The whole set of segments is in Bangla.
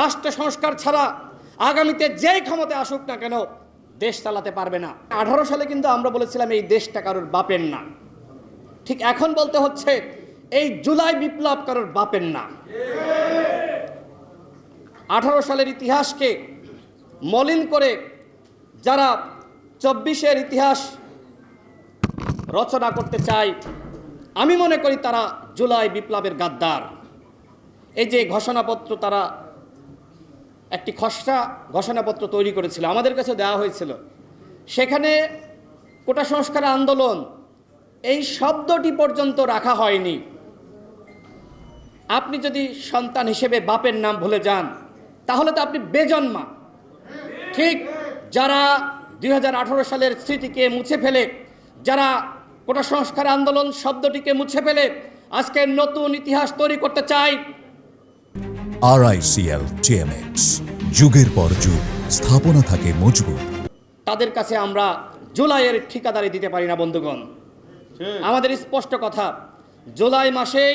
রাষ্ট্র সংস্কার ছাড়া আগামীতে যেই ক্ষমতা আসুক না কেন দেশ চালাতে পারবে না। আঠারো সালে কিন্তু আমরা বলেছিলাম এই দেশটা কারোর বাপের না। ঠিক এখন বলতে হচ্ছে এই জুলাই বিপ্লব কারোর বাপের না। আঠারো সালের ইতিহাসকে মলিন করে যারা চব্বিশের ইতিহাস রচনা করতে চায়, আমি মনে করি তারা জুলাই বিপ্লবের গাদ্দার। এই যে ঘোষণাপত্র তারা একটি খসড়া ঘোষণাপত্র তৈরি করেছিল, আমাদের কাছে দেওয়া হয়েছিল। সেখানে কোটা সংস্কার আন্দোলন, এই শব্দটি পর্যন্ত রাখা হয়নি। আপনি যদি সন্তান হিসেবে বাপের নাম ভুলে যান, তাহলে তো আপনি বেজন্মা। ঠিক যারা দুই হাজার আঠারো সালের স্মৃতিকে মুছে ফেলে, যারা কোটা সংস্কার আন্দোলন শব্দটিকে মুছে ফেলে, আজকে নতুন ইতিহাস তৈরি করতে চায় আরআইসিএল টিএমএক্স যুগের পর যুগ স্থাপনা থাকে মজবুত। তাদের কাছে আমরা জুলাইয়ের ঠিকাদারি দিতে পারি না বন্ধুগণ। আমাদের স্পষ্ট কথা জুলাই মাসেই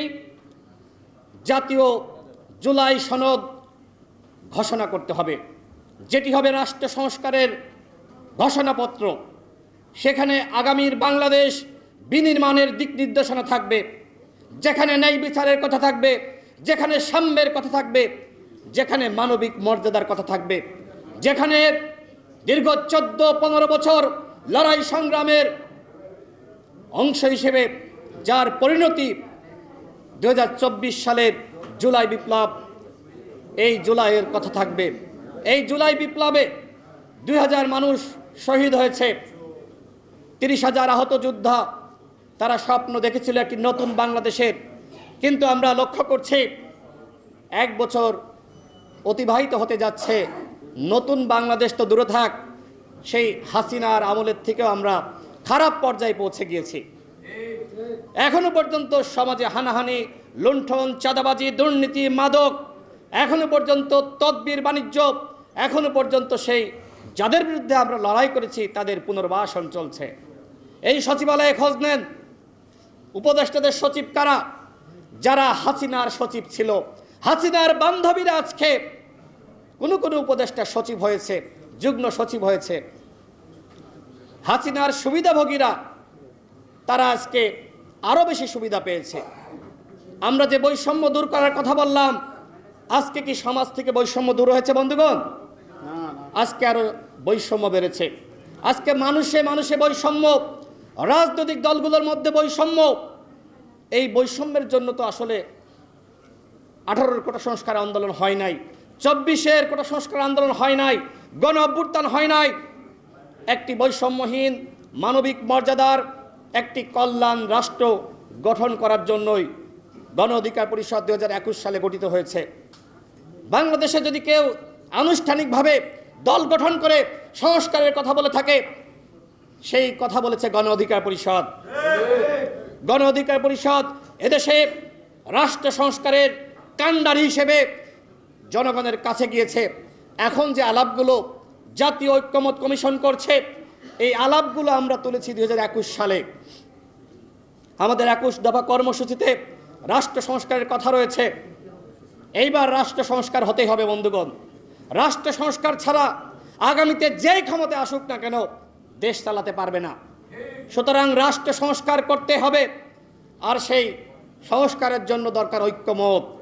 জাতীয় জুলাই সনদ ঘোষণা করতে হবে। যেটি হবে রাষ্ট্র সংস্কারের ঘোষণাপত্র। সেখানে আগামীর বাংলাদেশ বিনির্মাণের দিক নির্দেশনা থাকবে। যেখানে ন্যায় বিচারের কথা থাকবে যেখানে সাম্যের কথা থাকবে, যেখানে মানবিক মর্যাদার কথা থাকবে, যেখানে দীর্ঘ চোদ্দ, পনেরো বছর লড়াই সংগ্রামের অংশ হিসেবে যার পরিণতি দু হাজার চব্বিশ সালের জুলাই বিপ্লব, এই জুলাইয়ের কথা থাকবে। এই জুলাই বিপ্লবে দুই হাজার মানুষ শহীদ হয়েছে। তিরিশ হাজার আহত যোদ্ধা, তারা স্বপ্ন দেখেছিল একটি নতুন বাংলাদেশের কিন্তু আমরা লক্ষ্য করছি এক বছর অতিবাহিত হতে যাচ্ছে। নতুন বাংলাদেশ তো দূরে থাক, সেই হাসিনার আমলের থেকেও আমরা খারাপ পর্যায়ে পৌঁছে গিয়েছি। এখনও পর্যন্ত সমাজে হানাহানি, লুণ্ঠন, চাঁদাবাজি, দুর্নীতি, মাদক, এখনও পর্যন্ত তদবির, বাণিজ্য, এখনও পর্যন্ত সেই যাদের বিরুদ্ধে আমরা লড়াই করেছি, তাদের পুনর্বাসন চলছে। এই সচিবালয়ে খোঁজ নেন। উপদেষ্টাদের সচিব কারা? যারা হাসিনার সচিব ছিল, হাসিনার বান্ধবীরা আজকে কোনো কোনো উপদেষ্টা সচিব হয়েছে, যুগ্ম সচিব হয়েছে। হাসিনার সুবিধাভোগীরা, তারা আজকে আরও বেশি সুবিধা পেয়েছে। আমরা যে বৈষম্য দূর করার কথা বললাম, আজকে কি সমাজ থেকে বৈষম্য দূর হয়েছে, বন্ধুগণ? আজকে আরও বৈষম্য বেড়েছে। আজকে মানুষে মানুষে বৈষম্য, রাজনৈতিক দলগুলোর মধ্যে বৈষম্য এই বৈষম্যের জন্য তো আসলে আঠারোর কোটা সংস্কার আন্দোলন হয় নাই, চব্বিশের কোটা সংস্কার আন্দোলন হয় নাই, গণ অভ্যুত্থান হয় নাই। একটি বৈষম্যহীন, মানবিক মর্যাদার একটি কল্যাণ রাষ্ট্র গঠন করার জন্যই গণ অধিকার পরিষদ দু হাজার একুশ সালে গঠিত হয়েছে। বাংলাদেশে যদি কেউ আনুষ্ঠানিকভাবে দল গঠন করে সংস্কারের কথা বলে থাকে, সেই কথা বলেছে গণ অধিকার পরিষদ। গণ অধিকার পরিষদ এদেশে রাষ্ট্র সংস্কারের কাণ্ডারি হিসেবে জনগণের কাছে গিয়েছে। এখন যে আলাপগুলো জাতীয় ঐক্যমত কমিশন করছে, এই আলাপগুলো আমরা তুলেছি দুই সালে। আমাদের একুশ দফা কর্মসূচিতে রাষ্ট্র সংস্কারের কথা রয়েছে। এইবার রাষ্ট্র সংস্কার হতেই হবে, বন্ধুগণ। রাষ্ট্র সংস্কার ছাড়া আগামীতে যেই ক্ষমতা আসুক না কেন, দেশ চালাতে পারবে না। সুতরাং রাষ্ট্র সংস্কার করতে হবে। আর সেই সংস্কারের জন্য দরকার ঐক্যমত।